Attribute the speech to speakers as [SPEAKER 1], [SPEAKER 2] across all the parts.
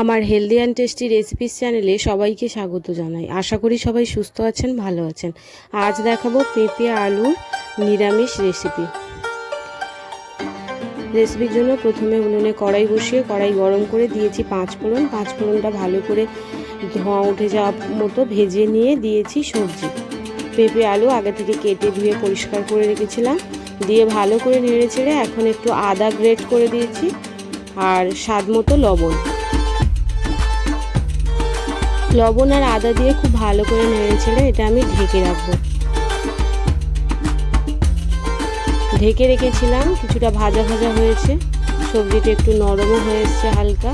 [SPEAKER 1] আমার healthy and tasty recipes চ্যানেলে সবাইকে স্বাগত জানাই। আশা করি সবাই সুস্থ আছেন, ভালো আছেন। আজ দেখাবো পেঁপে আলুর নিরামিষ রেসিপি রেসিপির জন্য প্রথমে উনুনে কড়াই বসিয়ে কড়াই গরম করে দিয়েছি পাঁচ ফোড়ন। পাঁচ ফোড়নটা ভালো করে ধোঁয়া উঠে যাওয়া মতো ভেজে নিয়ে দিয়েছি সবজি। পেঁপে আলু আগে থেকে কেটে ধুয়ে পরিষ্কার করে রেখেছিলাম। দিয়ে ভালো করে নেড়ে ছেড়ে এখন একটু আদা গ্রেট করে দিয়েছি। আর স্বাদ মতো লবণ। লবণ আর আদা দিয়ে খুব ভালো করে নেড়ে ছেড়ে এটা আমি ঢেকে রাখব। ঢেকে রেখেছিলাম, কিছুটা ভাজা ভাজা হয়েছে। সবজিটা একটু নরমও হয়ে এসছে হালকা।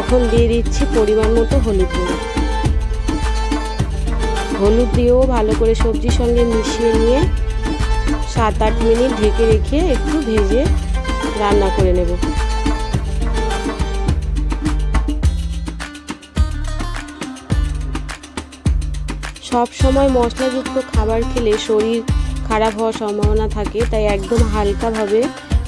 [SPEAKER 1] এখন দিয়ে দিচ্ছি পরিমাণ মতো হলুদ গুঁড়ো। হলুদ দিয়েও ভালো করে সবজির সঙ্গে মিশিয়ে নিয়ে সাত আট মিনিট ঢেকে রেখে একটু ভেজে রান্না করে নেব। সব সময় মশলাযুক্ত খাবার খেলে শরীর খারাপ হওয়ার সম্ভাবনা থাকে, তাই একদম হালকাভাবে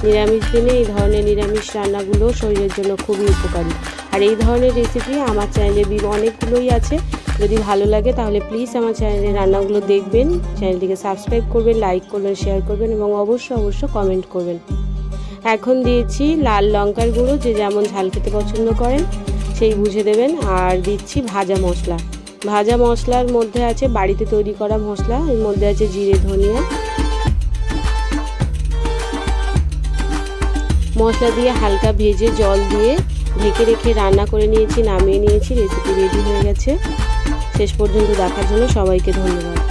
[SPEAKER 1] নিরামিষ দিনে এই ধরনের নিরামিষ রান্নাগুলো শরীরের জন্য খুবই উপকারী। আর এই ধরনের রেসিপি আমার চ্যানেলে অনেকগুলোই আছে, যদি ভালো লাগে তাহলে প্লিজ আমার চ্যানেলের রান্নাগুলো দেখবেন চ্যানেলটিকে সাবস্ক্রাইব করবেন লাইক করবেন শেয়ার করবেন এবং অবশ্যই অবশ্যই কমেন্ট করবেন। এখন দিয়েছি লাল লঙ্কার গুঁড়ো, যে যেমন ঝাল খেতে পছন্দ করেন, সেই বুঝে দেবেন। আর দিচ্ছি ভাজা মশলা। ভাজা মশলার মধ্যে আছে বাড়িতে তৈরি করা মশলা, এর মধ্যে আছে জিরে, ধনিয়া। মশলা দিয়ে হালকা ভেজে জল দিয়ে ঢেকে রেখে রান্না করে নিয়েছি, নামিয়ে নিয়েছি রেসিপি রেডি হয়ে গেছে। শেষ পর্যন্ত দেখার জন্য সবাইকে ধন্যবাদ।